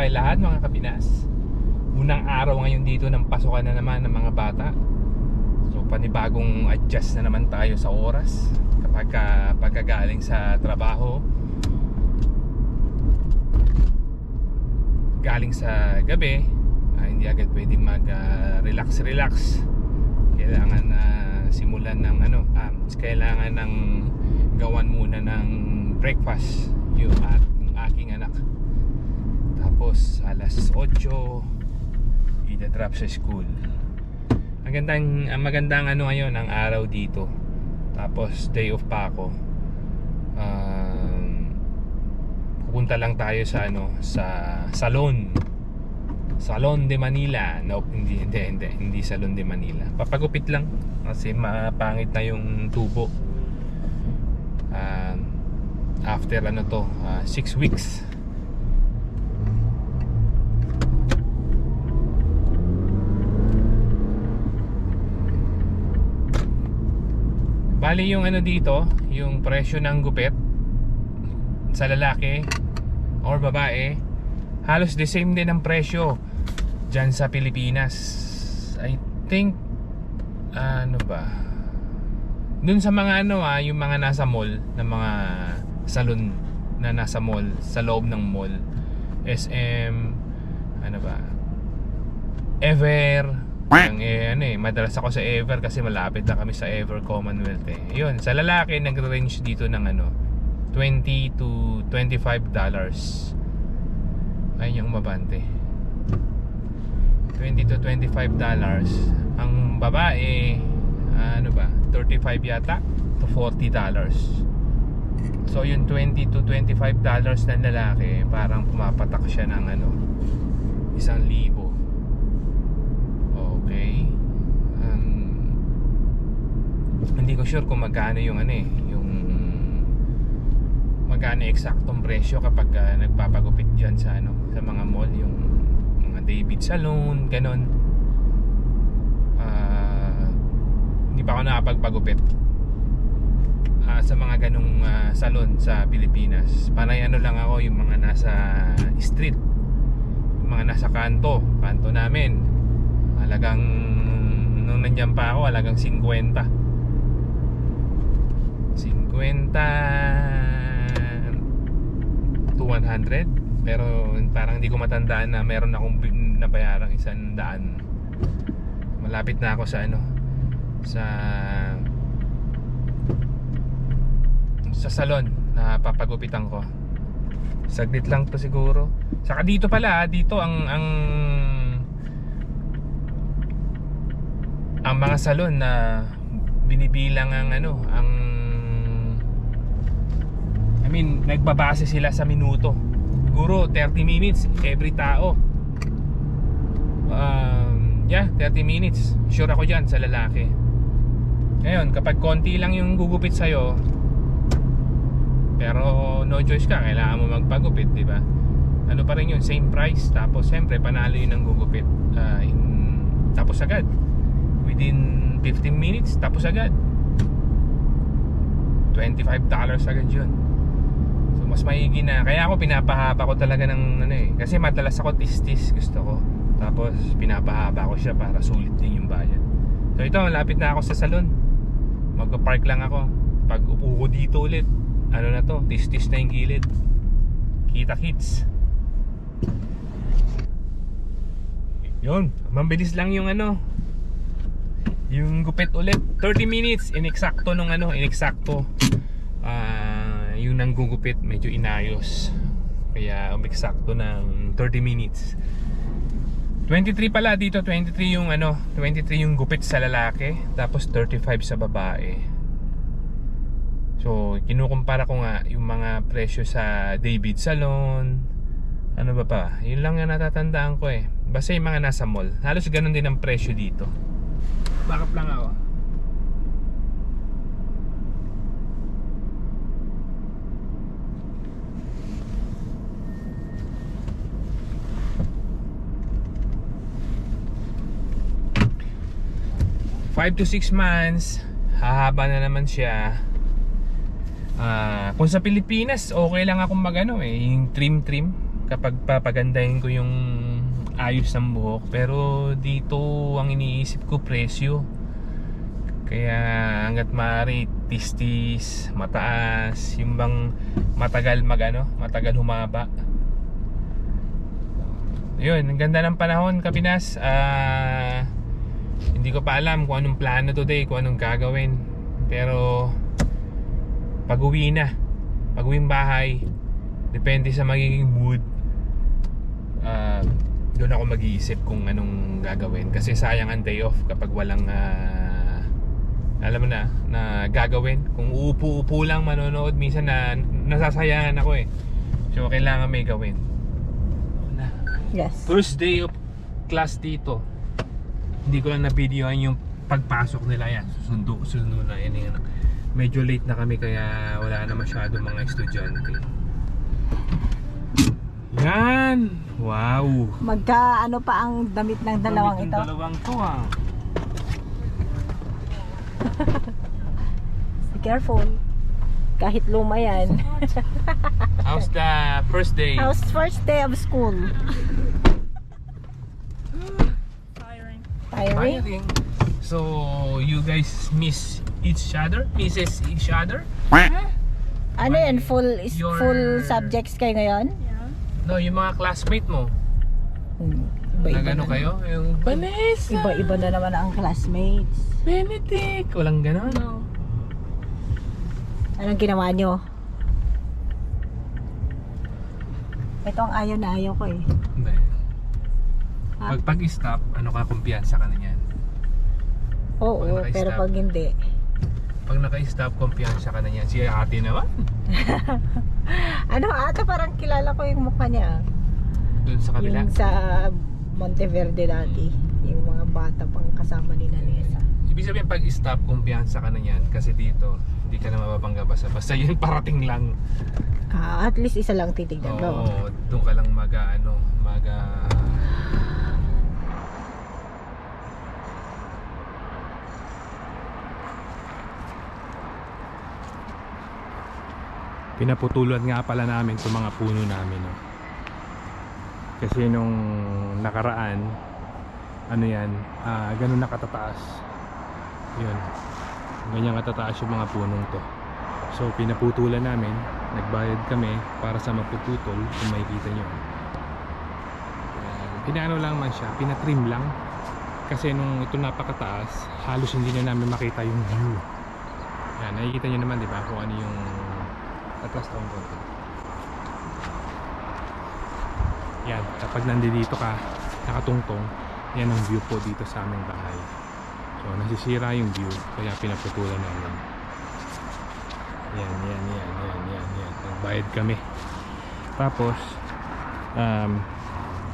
tayo lahat mga kapinas Unang araw ngayon dito ng pasukan na naman ng mga bata. So panibagong adjust na naman tayo sa oras Kapag ka, pagkagaling sa trabaho. Galing sa gabi ah, Hindi agad pwedeng mag ah, relax relax. Kailangan na simulan ng ano ah, Kailangan ng gawan muna ng breakfast Yung at yung aking anak tapos alas 8 ida-drop sa school. Ang gandang ang magandang ano ngayon ang araw dito. Tapos day off pa ako. Um, pupunta lang tayo sa ano sa salon. Salon de Manila. Nope, hindi hindi hindi, hindi Salon de Manila. Papagupit lang kasi mapangit na yung tubo. Um, after ano to, 6 weeks Bali yung ano dito, yung presyo ng gupit sa lalaki or babae, halos the same din ang presyo dyan sa Pilipinas. I think, ano ba? Dun sa mga ano ah, yung mga nasa mall, na mga salon na nasa mall, sa loob ng mall, SM, ano ba? Ever, ang eh, ano eh, madalas ako sa Ever kasi malapit na kami sa Ever Commonwealth eh. Yun, sa lalaki nagre-range dito ng ano, 20 to 25 dollars. Ayun yung mabante. 20 to 25 dollars. Ang babae, ano ba, 35 yata to 40 dollars. So yung 20 to 25 dollars ng lalaki, parang pumapatak siya ng ano, isang libo. Okay. Um, hindi ko sure kung magkano yung ano eh, yung magkano eksaktong presyo kapag ah, nagpapagupit diyan sa ano, sa mga mall, yung mga David Salon, ganon. Ah, hindi pa ako nakapagpagupit ah, sa mga ganong ah, salon sa Pilipinas. Panay ano lang ako yung mga nasa street, yung mga nasa kanto, kanto namin halagang nung nandiyan pa ako halagang 50 50 to 100 pero parang hindi ko matandaan na meron akong nabayarang isang daan. Malapit na ako sa ano sa sa salon na papagupitan ko. Saglit lang to siguro. Saka dito pala dito ang ang ang mga salon na binibilang ang ano ang I mean nagbabase sila sa minuto. Siguro 30 minutes every tao. Um, yeah 30 minutes. Sure ako dyan sa lalaki. Ngayon kapag konti lang yung gugupit sa'yo pero no choice ka kailangan mo magpagupit di ba? Ano pa rin yun same price tapos siyempre panalo yun ang gugupit Ah, in- tapos agad. Within 15 minutes tapos agad. $25 agad yun mas maigi na. Kaya ako pinapahaba ko talaga ng ano eh. Kasi madalas ako tistis gusto ko. Tapos pinapahaba ko siya para sulit din yung bayad. So ito malapit na ako sa salon. Magpa-park lang ako. Pag upo ko dito ulit ano na to tistis na yung gilid. Kita kits. Yun mabilis lang yung ano yung gupit ulit. 30 minutes inexakto nung ano inexakto. Ah yung nang gugupit medyo inayos. Kaya umeksakto ng 30 minutes. 23 pala dito 23 yung ano 23 yung gupit sa lalaki tapos 35 sa babae. So kinukumpara ko nga yung mga presyo sa David Salon. Ano ba pa? Yun lang yung natatandaan ko eh. Basta yung mga nasa mall. Halos ganun din ang presyo dito. Backup lang ako. Five to six months, hahaba na naman siya. Ah, kung sa Pilipinas, okay lang akong magano eh, yung trim trim kapag papagandahin ko yung ayos ng buhok. Pero dito ang iniisip ko presyo. Kaya hanggat maaari tistis mataas yung bang matagal mag ano matagal humaba. Yun ang ganda ng panahon Kapinas. Ah hindi ko pa alam kung anong plano today kung anong gagawin. Pero pag uwi na. Pag uwing bahay depende sa magiging mood. Ah doon ako mag-iisip kung anong gagawin. Kasi sayang ang day off kapag walang ah, alam mo na na gagawin. Kung uupo-upo lang manonood minsan na nasasayangan ako eh. So kailangan may gawin. Na. Yes. first day of class dito hindi ko lang na-videoan yung pagpasok nila yan susundo susundo na yan yung medyo late na kami kaya wala na masyado mga estudyante yan wow Magka ano pa ang damit ng dalawang Damit ito? ng dalawang to ah Be careful. Kahit luma yan. how's the first day How's first day of school? Tiring? Tiring. so you guys miss each other misses each other Ano yan? Full, is Your- full subjects kayo ngayon? Yeah. no yung mga classmate mo Hmm. Iba-iba nagano na. kayo yung Vanessa Iba-iba na naman ang classmates. Benedict walang ganon No. Anong ginawa nyo? Ito ang ayaw na ayaw ko eh. Hindi. Ha? Pag pag-stop, ano ka, kumpiyansa ka na yan. Oo, Pag naka-stop. pero pag hindi. Pag naka-stop, kumpiyansa ka na yan. Si ate naman, Ano ata parang kilala ko yung mukha niya. dun sa kabila. Yung sa Monteverde dati. Yung mga bata pang kasama ni Nanesa. Ibig sabihin, pag-stop, kumpiyansa ka na yan. Kasi dito, hindi ka na mababangga basta. Basta yun, parating lang. Ah, at least isa lang titignan. Oo, doon ka lang mag, ano, mag, ah, Pinaputulan nga pala namin itong mga puno namin. No? Kasi nung nakaraan, ano yan, ah, ganun nakatataas. Yun. Ganyan katataas yung mga punong to. So pinaputulan namin, nagbayad kami para sa mapuputol kung makikita nyo. Pinano lang man siya, pinatrim lang. Kasi nung ito napakataas, halos hindi na namin makita yung view. Yan, nakikita nyo naman 'di ba kung ano yung atlas taong konti. Yan, kapag nandito ka, nakatungtong, yan ang view po dito sa aming bahay. So nasisira yung view, kaya pinaputulan namin. Yan, yan, yan, yan, yan, yan. Nagbayad kami. Tapos, um,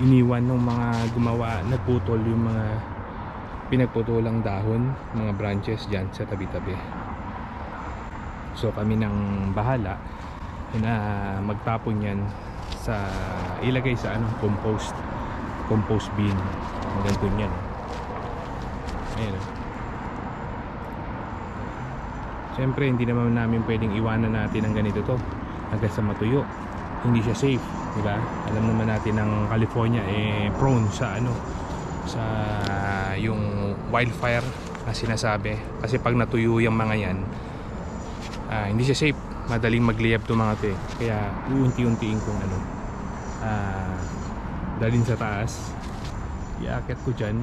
iniwan ng mga gumawa, nagputol yung mga pinagputulang dahon, mga branches dyan sa tabi-tabi. So kami nang bahala na magtapon yan sa ilagay sa ano compost compost bin ganito yan ayun oh. Siyempre hindi naman namin pwedeng iwanan natin ang ganito to hanggang sa matuyo. Hindi siya safe, di ba? Alam naman natin ang California eh prone sa ano sa yung wildfire na sinasabi kasi pag natuyo yung mga yan ah, hindi siya safe. Madaling magliyab to mga eh. kaya uunti-untiin kong ano ah, dalhin sa taas. Iaakit ko dyan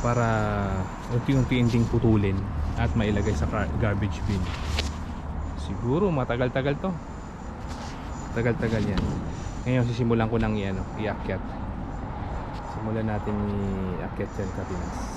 para unti-untiin ding putulin at mailagay sa garbage bin. Siguro matagal-tagal to. Tagal-tagal yan. Ngayon sisimulan ko nang i-ano, iakyat. Simulan natin iakyat yan kapinas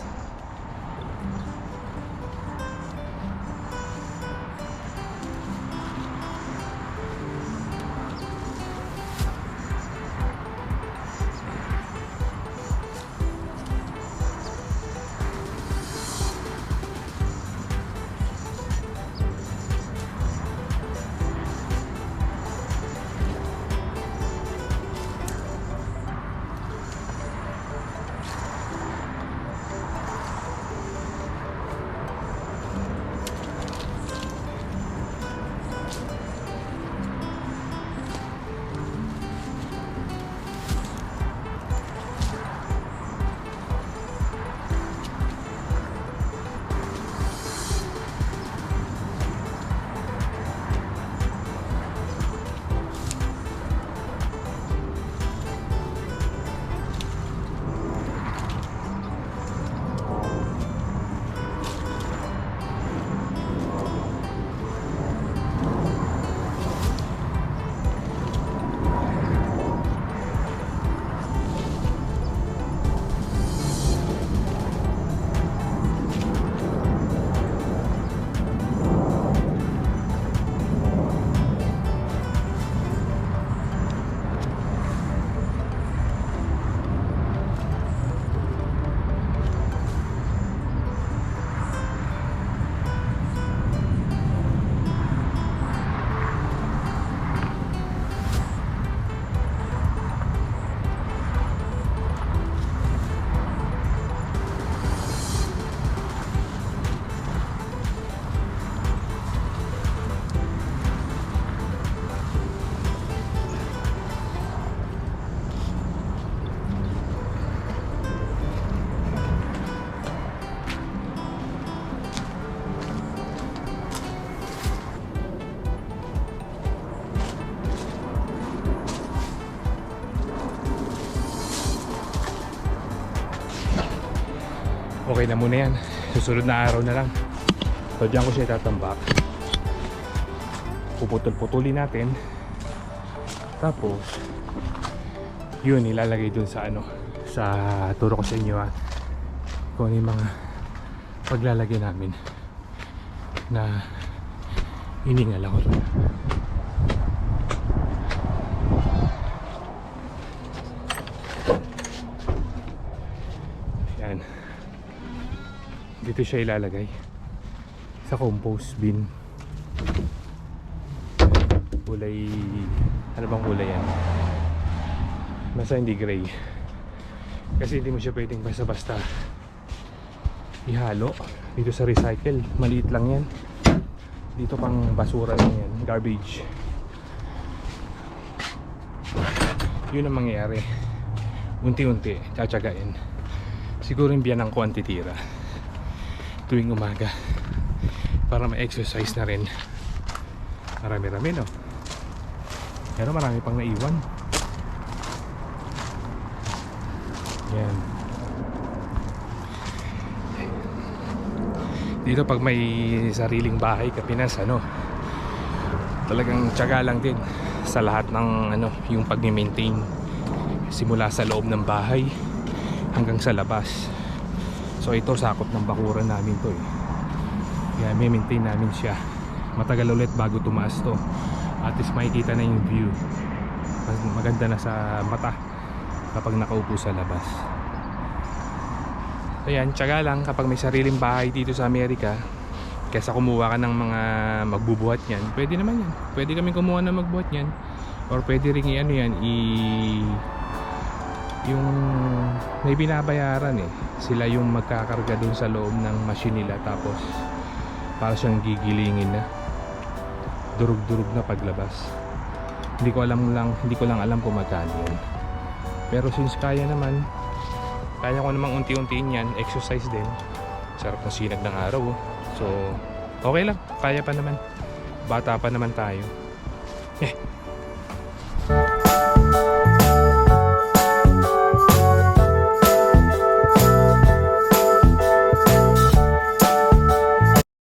okay na muna yan. Susunod na araw na lang. So dyan ko siya itatambak. Puputol-putulin natin. Tapos, yun ilalagay dun sa ano, sa turo ko sa inyo ha. Kung ano yung mga paglalagay namin na hiningal ako rin. Yan. Dito siya ilalagay sa compost bin. Kulay ano bang kulay yan? Basta hindi gray. Kasi hindi mo siya pwedeng basta-basta ihalo dito sa recycle. Maliit lang yan. Dito pang basura lang yan. Garbage. Yun ang mangyayari. Unti-unti, tsatsagain. Siguro yung biyanang ko ang titira. Tuwing umaga. Para ma-exercise na rin. Marami-rami no. Pero marami pang naiwan. Yan. Dito pag may sariling bahay ka Pinas, ano, talagang tiyaga lang din sa lahat ng ano, yung pag-maintain simula sa loob ng bahay hanggang sa labas. So ito sakop ng bakuran namin to eh. Kaya may maintain namin siya. Matagal ulit bago tumaas to. At least makikita na yung view. Maganda na sa mata kapag nakaupo sa labas. So yan, tiyaga lang kapag may sariling bahay dito sa Amerika kesa kumuha ka ng mga magbubuhat niyan, pwede naman yan. Pwede kami kumuha ng magbuhat niyan or pwede ring i ano yan i yung may binabayaran eh. Sila yung magkakarga dun sa loob ng machine nila tapos para siyang gigilingin na durug-durug na paglabas. Hindi ko alam lang, hindi ko lang alam kung magkano yun. Pero since kaya naman, kaya ko namang unti-untiin yan, exercise din. Sarap ng sinag ng araw. oh. So, okay lang. Kaya pa naman. Bata pa naman tayo. Eh,